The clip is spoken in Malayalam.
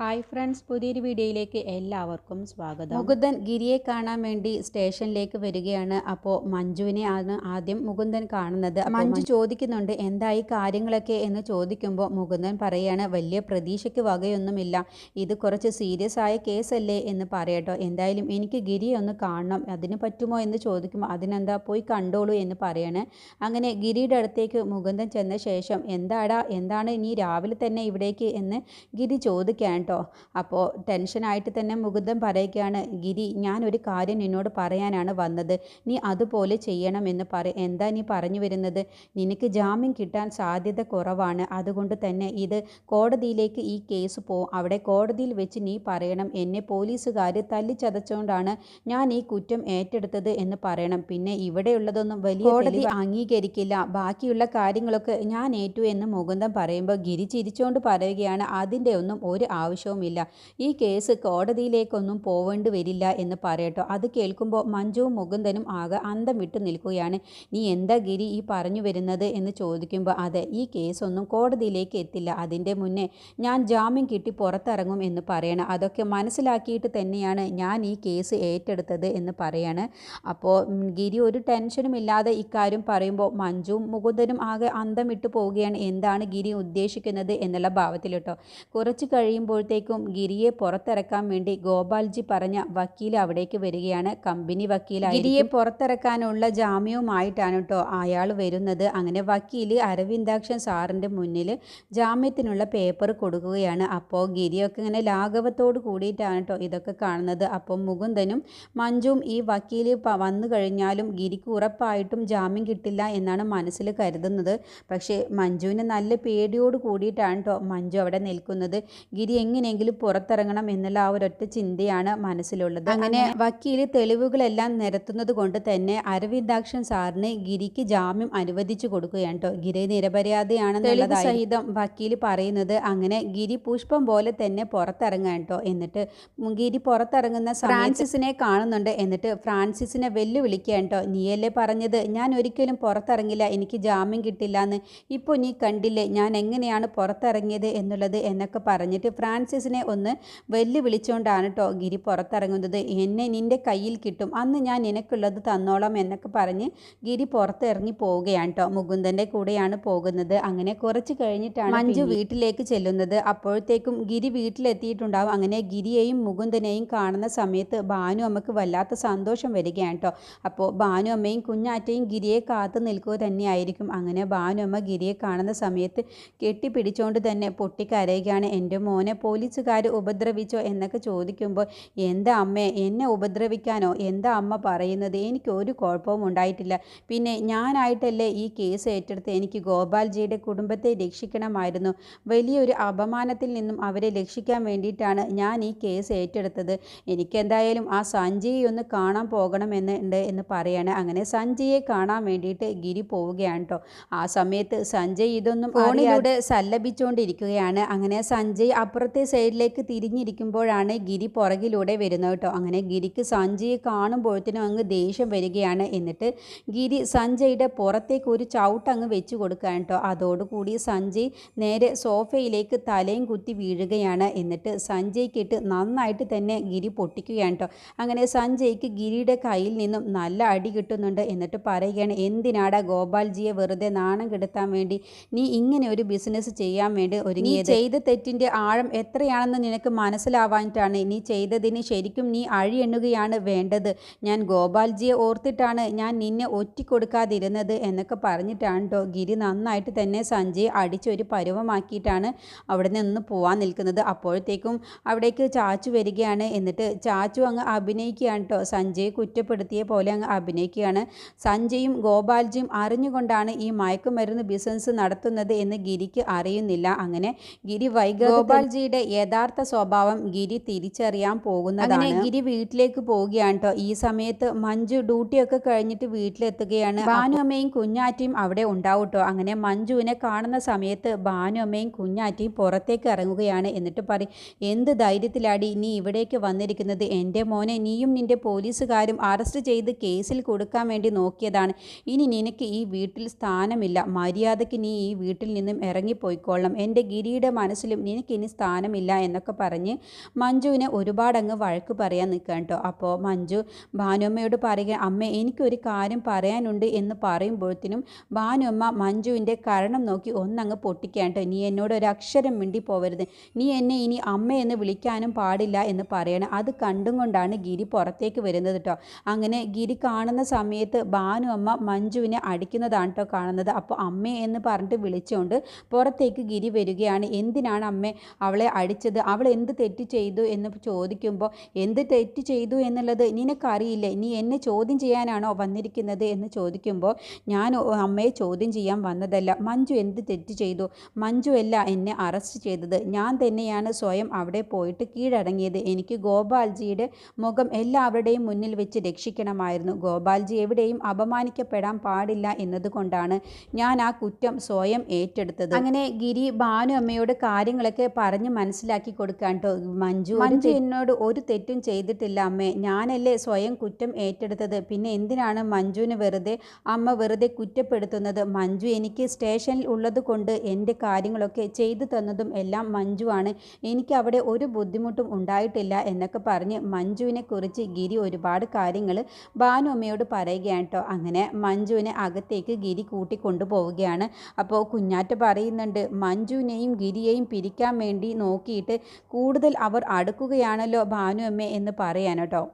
ഹായ് ഫ്രണ്ട്സ് പുതിയൊരു വീഡിയോയിലേക്ക് എല്ലാവർക്കും സ്വാഗതം. മുകുന്ദൻ ഗിരിയെ കാണാൻ വേണ്ടി സ്റ്റേഷനിലേക്ക് വരികയാണ്. അപ്പോൾ മഞ്ജുവിനെ ആണ് ആദ്യം മുകുന്ദൻ കാണുന്നത്. മഞ്ജു ചോദിക്കുന്നുണ്ട് എന്തായി കാര്യങ്ങളൊക്കെ? എന്ന് ചോദിക്കുമ്പോൾ മുകുന്ദൻ പറയാണ് വലിയ പ്രതീക്ഷയ്ക്ക് വകയൊന്നുമില്ല. ഇത് കുറച്ച് സീരിയസ് ആയ കേസല്ലേ? എന്ന് പറയട്ടോ. എന്തായാലും എനിക്ക് ഗിരിയെ ഒന്ന് കാണണം. അതിന് പറ്റുമോ? എന്ന് ചോദിക്കുമ്പോൾ അതിനെന്താ പോയി കണ്ടോളൂ എന്ന് പറയാണ്. അങ്ങനെ ഗിരിയുടെ അടുത്തേക്ക് മുകുന്ദൻ ചെന്ന ശേഷം എന്താടാ? എന്താണ് ഇനി രാവിലെ തന്നെ ഇവിടേക്ക്? എന്ന് ഗിരി ചോദിക്കാൻ കേട്ടോ. അപ്പോൾ ടെൻഷനായിട്ട് തന്നെ മുകുന്ദൻ പറയുകയാണ് ഗിരി ഞാനൊരു കാര്യം നിന്നോട് പറയാനാണ് വന്നത്. നീ അതുപോലെ ചെയ്യണമെന്ന് പറ എന്താ നീ പറഞ്ഞു വരുന്നത്? നിനക്ക് ജാമ്യം കിട്ടാൻ സാധ്യത കുറവാണ്. അതുകൊണ്ട് തന്നെ ഇത് കോടതിയിലേക്ക് ഈ കേസ് പോ അവിടെ കോടതിയിൽ വെച്ച് നീ പറയണം. എന്നെ പോലീസുകാർ തല്ലിച്ചതച്ചുകൊണ്ടാണ് ഞാൻ ഈ കുറ്റം ഏറ്റെടുത്തത് എന്ന് പറയണം. പിന്നെ ഇവിടെയുള്ളതൊന്നും വലിയ കോടതി അംഗീകരിക്കില്ല. ബാക്കിയുള്ള കാര്യങ്ങളൊക്കെ ഞാൻ ഏറ്റു എന്ന് മുകുന്ദൻ പറയുമ്പോൾ ഗിരി ചിരിച്ചുകൊണ്ട് പറയുകയാണ്. അതിന്റെ ഒന്നും ഒരു ആവശ്യവുമില്ല. ഈ കേസ് കോടതിയിലേക്കൊന്നും പോവേണ്ടി വരില്ല എന്ന് പറയട്ടോ. അത് കേൾക്കുമ്പോൾ മഞ്ജുവും മുകുന്ദനും ആകെ അന്തം വിട്ടു നിൽക്കുകയാണ്. നീ എന്താ ഗിരി ഈ പറഞ്ഞു വരുന്നത്? എന്ന് ചോദിക്കുമ്പോൾ അതെ ഈ കേസൊന്നും കോടതിയിലേക്ക് എത്തില്ല. അതിന്റെ മുന്നേ ഞാൻ ജാമ്യം കിട്ടി പുറത്തിറങ്ങും എന്ന് പറയണം. അതൊക്കെ മനസ്സിലാക്കിയിട്ട് തന്നെയാണ് ഞാൻ ഈ കേസ് ഏറ്റെടുത്തത് എന്ന് പറയാണ്. അപ്പോൾ ഗിരി ഒരു ടെൻഷനും ഇല്ലാതെ ഇക്കാര്യം പറയുമ്പോൾ മഞ്ജുവും മുകുന്ദനും ആകെ അന്തം വിട്ടു പോവുകയാണ്. എന്താണ് ഗിരി ഉദ്ദേശിക്കുന്നത് എന്നുള്ള ഭാവത്തിൽ കേട്ടോ കുറച്ച് കഴിയുമ്പോഴത്തേക്കും ഗിരിയെ പുറത്തിറക്കാൻ വേണ്ടി ഗോപാൽജി പറഞ്ഞ വക്കീൽ അവിടേക്ക് വരികയാണ്. കമ്പനി വക്കീൽ ഗിരിയെ പുറത്തിറക്കാനുള്ള ജാമ്യവുമായിട്ടാണ് കേട്ടോ അയാൾ വരുന്നത്. അങ്ങനെ വക്കീൽ അരവിന്ദാക്ഷൻ സാറിന്റെ മുന്നിൽ ജാമ്യത്തിനുള്ള പേപ്പർ കൊടുക്കുകയാണ്. അപ്പോൾ ഗിരിയൊക്കെ ഇങ്ങനെ ലാഘവത്തോട് കൂടിയിട്ടാണ് കേട്ടോ ഇതൊക്കെ കാണുന്നത്. അപ്പോൾ മുകുന്ദനും മഞ്ജുവും ഈ വക്കീൽ വന്നു കഴിഞ്ഞാലും ഗിരിക്ക് ഉറപ്പായിട്ടും ജാമ്യം കിട്ടില്ല എന്നാണ് മനസ്സിൽ കരുതുന്നത്. പക്ഷേ മഞ്ജുവിന് നല്ല പേടിയോട് കൂടിയിട്ടാണ് കേട്ടോ മഞ്ജു അവിടെ നിൽക്കുന്നത്. ഗിരി എങ്ങനെയെങ്കിലും പുറത്തിറങ്ങണം എന്നുള്ള ആ ഒരൊറ്റ ചിന്തയാണ് മനസ്സിലുള്ളത്. അങ്ങനെ വക്കീൽ തെളിവുകളെല്ലാം നിരത്തുന്നത് കൊണ്ട് തന്നെ അരവിന്ദാക്ഷൻ സാറിന് ഗിരിക്ക് ജാമ്യം അനുവദിച്ചു കൊടുക്കുകയാണ് കേട്ടോ. ഗിരി നിരപരാധിയാണെന്നുള്ളത് സഹിതം വക്കീൽ പറയുന്നത് അങ്ങനെ ഗിരി പുഷ്പം പോലെ തന്നെ പുറത്തിറങ്ങാൻ കേട്ടോ. എന്നിട്ട് ഗിരി പുറത്തിറങ്ങുന്ന ഫ്രാൻസിസിനെ കാണുന്നുണ്ട്. എന്നിട്ട് ഫ്രാൻസിസിനെ വെല്ലുവിളിക്കുക കേട്ടോ. നീയല്ലേ പറഞ്ഞത്? ഞാൻ ഒരിക്കലും പുറത്തിറങ്ങില്ല. എനിക്ക് ജാമ്യം കിട്ടില്ല എന്ന് ഇപ്പോൾ നീ കണ്ടില്ലേ? ഞാൻ എങ്ങനെയാണ് പുറത്തിറങ്ങിയത് എന്നുള്ളത് എന്നൊക്കെ പറഞ്ഞിട്ട് ഫ്രാൻസിസിനെ ഒന്ന് വെല്ലുവിളിച്ചുകൊണ്ടാണ് കേട്ടോ ഗിരി പുറത്തിറങ്ങുന്നത്. എന്നെ നിന്റെ കയ്യിൽ കിട്ടും. അന്ന് ഞാൻ നിനക്കുള്ളത് തന്നോളാം എന്നൊക്കെ പറഞ്ഞ് ഗിരി പുറത്തിറങ്ങി പോവുകയാണ് കേട്ടോ മുകുന്ദന്റെ കൂടെയാണ് പോകുന്നത്. അങ്ങനെ കുറച്ച് കഴിഞ്ഞിട്ടാണ് മഞ്ജു വീട്ടിലേക്ക് ചെല്ലുന്നത്. അപ്പോഴത്തേക്കും ഗിരി വീട്ടിലെത്തിയിട്ടുണ്ടാവും. അങ്ങനെ ഗിരിയെയും മുകുന്ദനെയും കാണുന്ന സമയത്ത് ഭാനു അമ്മയ്ക്ക് വല്ലാത്ത സന്തോഷം വരികയാണ് കേട്ടോ അപ്പോൾ ഭാനു അമ്മയും കുഞ്ഞാറ്റയും ഗിരിയെ കാത്തു നിൽക്കുക തന്നെയായിരിക്കും. അങ്ങനെ ഭാനു അമ്മ ഗിരിയെ കാണുന്ന സമയത്ത് കെട്ടിപ്പിടിച്ചുകൊണ്ട് തന്നെ പൊട്ടിക്കരയുകയാണ്. എന്റെ മോനെ പോലീസുകാർ ഉപദ്രവിച്ചോ എന്നൊക്കെ ചോദിക്കുമ്പോൾ എന്താ അമ്മേ എന്നെ ഉപദ്രവിക്കാനോ? എന്താ അമ്മ പറയുന്നത്? എനിക്ക് ഒരു കുഴപ്പവും ഉണ്ടായിട്ടില്ല. പിന്നെ ഞാനായിട്ടല്ലേ ഈ കേസ് ഏറ്റെടുത്ത് എനിക്ക് ഗോപാൽജിയുടെ കുടുംബത്തെ രക്ഷിക്കണമായിരുന്നു. വലിയൊരു അപമാനത്തിൽ നിന്നും അവരെ രക്ഷിക്കാൻ വേണ്ടിയിട്ടാണ് ഞാൻ ഈ കേസ് ഏറ്റെടുത്തത്. എനിക്കെന്തായാലും ആ സഞ്ജയെ ഒന്ന് കാണാൻ പോകണമെന്ന് ഉണ്ട് എന്ന് പറയാണ്. അങ്ങനെ സഞ്ജയെ കാണാൻ വേണ്ടിയിട്ട് ഗിരി പോവുകയാണ് കേട്ടോ ആ സമയത്ത് സഞ്ജയ് ഇതൊന്നും ഫോണിലൂടെ സല്ലപിച്ചുകൊണ്ടിരിക്കുകയാണ് അങ്ങനെ സഞ്ജയ് അപ്പുറത്തെ സൈഡിലേക്ക് തിരിഞ്ഞിരിക്കുമ്പോഴാണ് ഗിരി പുറകിലൂടെ വരുന്നത് കേട്ടോ. അങ്ങനെ ഗിരിക്ക് സഞ്ജയെ കാണുമ്പോഴത്തേനും അങ്ങ് ദേഷ്യം വരികയാണ്. എന്നിട്ട് ഗിരി സഞ്ജയുടെ പുറത്തേക്ക് ഒരു ചവിട്ട് അങ്ങ് വെച്ച് കൊടുക്കുകയാണ് കേട്ടോ. അതോടുകൂടി സഞ്ജയ് നേരെ സോഫയിലേക്ക് തലയും കുത്തി വീഴുകയാണ്. എന്നിട്ട് സഞ്ജയ്ക്കിട്ട് നന്നായിട്ട് തന്നെ ഗിരി പൊട്ടിക്കുകയാണ് കേട്ടോ. അങ്ങനെ സഞ്ജയ്ക്ക് ഗിരിയുടെ കയ്യിൽ നിന്നും നല്ല അടി കിട്ടുന്നുണ്ട്. എന്നിട്ട് പറയുകയാണ് എന്തിനാടാ ഗോപാൽജിയെ വെറുതെ നാണം കെടുത്താൻ വേണ്ടി? നീ ഇങ്ങനെ ഒരു ബിസിനസ് ചെയ്യാൻ വേണ്ടി ഒരുങ്ങി ചെയ്ത തെറ്റിന്റെ ആഴം എത്രയാണെന്ന് നിനക്ക് മനസ്സിലാവാനിട്ടാണ് നീ ചെയ്തതിന് ശരിക്കും നീ അഴി എണ്ണുകയാണ് വേണ്ടത്. ഞാൻ ഗോപാൽജിയെ ഓർത്തിട്ടാണ് ഞാൻ നിന്നെ ഒറ്റിക്കൊടുക്കാതിരുന്നത് എന്നൊക്കെ പറഞ്ഞിട്ടാണ് കേട്ടോ ഗിരി നന്നായിട്ട് തന്നെ സഞ്ജയ് അടിച്ചൊരു പരുവമാക്കിയിട്ടാണ് അവിടെ നിന്ന് പോവാൻ നിൽക്കുന്നത്. അപ്പോഴത്തേക്കും അവിടേക്ക് ചാച്ചു വരികയാണ്. എന്നിട്ട് ചാച്ചു അങ്ങ് അഭിനയിക്കുകയാണ് കേട്ടോ സഞ്ജയ് കുറ്റപ്പെടുത്തിയ പോലെ അങ്ങ് അഭിനയിക്കുകയാണ്. സഞ്ജയും ഗോപാൽജിയും അറിഞ്ഞുകൊണ്ടാണ് ഈ മയക്കുമരുന്ന് ബിസിനസ് നടത്തുന്നത് എന്ന് ഗിരിക്ക് അറിയുന്നില്ല. അങ്ങനെ ഗിരി വൈഗ യഥാർത്ഥ സ്വഭാവം ഗിരി തിരിച്ചറിയാൻ പോകുന്നതാണ്. അങ്ങനെ ഗിരി വീട്ടിലേക്ക് പോവുകയാണ് കേട്ടോ ഈ സമയത്ത് മഞ്ജു ഡ്യൂട്ടിയൊക്കെ കഴിഞ്ഞിട്ട് വീട്ടിലെത്തുകയാണ്. ഭാനുഅമ്മയും കുഞ്ഞാറ്റിയും അവിടെ ഉണ്ടാവും കേട്ടോ അങ്ങനെ മഞ്ജുവിനെ കാണുന്ന സമയത്ത് ഭാനുഅമ്മയും കുഞ്ഞാറ്റിയും പുറത്തേക്ക് ഇറങ്ങുകയാണ്. എന്നിട്ട് പറയും എന്ത് ധൈര്യത്തിലാടി നീ ഇവിടേക്ക് വന്നിരിക്കുന്നത്? എന്റെ മോനെ നീയും നിന്റെ പോലീസുകാരും അറസ്റ്റ് ചെയ്ത് കേസിൽ കൊടുക്കാൻ വേണ്ടി നോക്കിയതാണ്. ഇനി നിനക്ക് ഈ വീട്ടിൽ സ്ഥാനമില്ല. മര്യാദയ്ക്ക് നീ ഈ വീട്ടിൽ നിന്നും ഇറങ്ങിപ്പോയിക്കൊള്ളണം. എന്റെ ഗിരിയുടെ മനസ്സിലും നിനക്കിനി സ്ഥാനം സ്ഥാനമില്ല എന്നൊക്കെ പറഞ്ഞ് മഞ്ജുവിനെ ഒരുപാടങ്ങ് വഴക്ക് പറയാൻ നിൽക്കുക കേട്ടോ. അപ്പോൾ മഞ്ജു ഭാനുമ്മയോട് പറയുക അമ്മ എനിക്കൊരു കാര്യം പറയാനുണ്ട് എന്ന് പറയുമ്പോഴത്തേനും ഭാനുമ്മ മഞ്ജുവിന്റെ കരണം നോക്കി ഒന്നങ്ങ് പൊട്ടിക്കാട്ടോ നീ എന്നോട് ഒരു അക്ഷരം മിണ്ടി പോവരുത്. നീ എന്നെ ഇനി അമ്മയെന്ന് വിളിക്കാനും പാടില്ല എന്ന് പറയണം. അത് കണ്ടും കൊണ്ടാണ് ഗിരി പുറത്തേക്ക് വരുന്നത് കേട്ടോ. അങ്ങനെ ഗിരി കാണുന്ന സമയത്ത് ഭാനുമ്മ മഞ്ജുവിനെ അടിക്കുന്നതാണ് കേട്ടോ കാണുന്നത്. അപ്പോൾ അമ്മേ എന്ന് പറഞ്ഞിട്ട് വിളിച്ചുകൊണ്ട് പുറത്തേക്ക് ഗിരി വരികയാണ്. എന്തിനാണ് അമ്മ അവളെ അടിച്ചത് അവൾ എന്ത് തെറ്റ് ചെയ്തു? എന്ന് ചോദിക്കുമ്പോൾ എന്ത് തെറ്റ് ചെയ്തു എന്നുള്ളത് നിനക്കറിയില്ല. നീ എന്നെ ചോദ്യം ചെയ്യാനാണോ വന്നിരിക്കുന്നത്? എന്ന് ചോദിക്കുമ്പോൾ ഞാൻ അമ്മയെ ചോദ്യം ചെയ്യാൻ വന്നതല്ല. മഞ്ജു എന്ത് തെറ്റ് ചെയ്തു? മഞ്ജു അല്ല എന്നെ അറസ്റ്റ് ചെയ്തത്. ഞാൻ തന്നെയാണ് സ്വയം അവിടെ പോയിട്ട് കീഴടങ്ങിയത്. എനിക്ക് ഗോപാൽജിയുടെ മുഖം എല്ലാവരുടെയും മുന്നിൽ വെച്ച് രക്ഷിക്കണമായിരുന്നു. ഗോപാൽജി എവിടെയും അപമാനിക്കപ്പെടാൻ പാടില്ല എന്നതുകൊണ്ടാണ് ഞാൻ ആ കുറ്റം സ്വയം ഏറ്റെടുത്തത്. അങ്ങനെ ഗിരി ഭാനു അമ്മയോട് കാര്യങ്ങളൊക്കെ പറഞ്ഞ് മനസ്സിലാക്കി കൊടുക്കാൻ കേട്ടോ മഞ്ജു മഞ്ജു. എന്നോട് ഒരു തെറ്റും ചെയ്തിട്ടില്ല അമ്മേ. ഞാനല്ലേ സ്വയം കുറ്റം ഏറ്റെടുത്തത്? പിന്നെ എന്തിനാണ് മഞ്ജുവിന് വെറുതെ അമ്മ വെറുതെ കുറ്റപ്പെടുത്തുന്നത്? മഞ്ജു എനിക്ക് സ്റ്റേഷനിൽ ഉള്ളത് കൊണ്ട് എന്റെ കാര്യങ്ങളൊക്കെ ചെയ്തു തന്നതും എല്ലാം മഞ്ജു ആണ്. എനിക്ക് അവിടെ ഒരു ബുദ്ധിമുട്ടും ഉണ്ടായിട്ടില്ല എന്നൊക്കെ പറഞ്ഞ് മഞ്ജുവിനെ കുറിച്ച് ഗിരി ഒരുപാട് കാര്യങ്ങൾ ഭാനു അമ്മയോട് പറയുകയാണ് കേട്ടോ അങ്ങനെ മഞ്ജുവിനെ അകത്തേക്ക് ഗിരി കൂട്ടിക്കൊണ്ടുപോവുകയാണ്. അപ്പോൾ കുഞ്ഞാറ്റ പറയുന്നുണ്ട് മഞ്ജുവിനെയും ഗിരിയെയും പിരിക്കാൻ വേണ്ടി നോക്കിയിട്ട് കൂടുതൽ അവർ അടുക്കുകയാണല്ലോ ഭാനു അമ്മ എന്ന് പറയാൻ കേട്ടോ.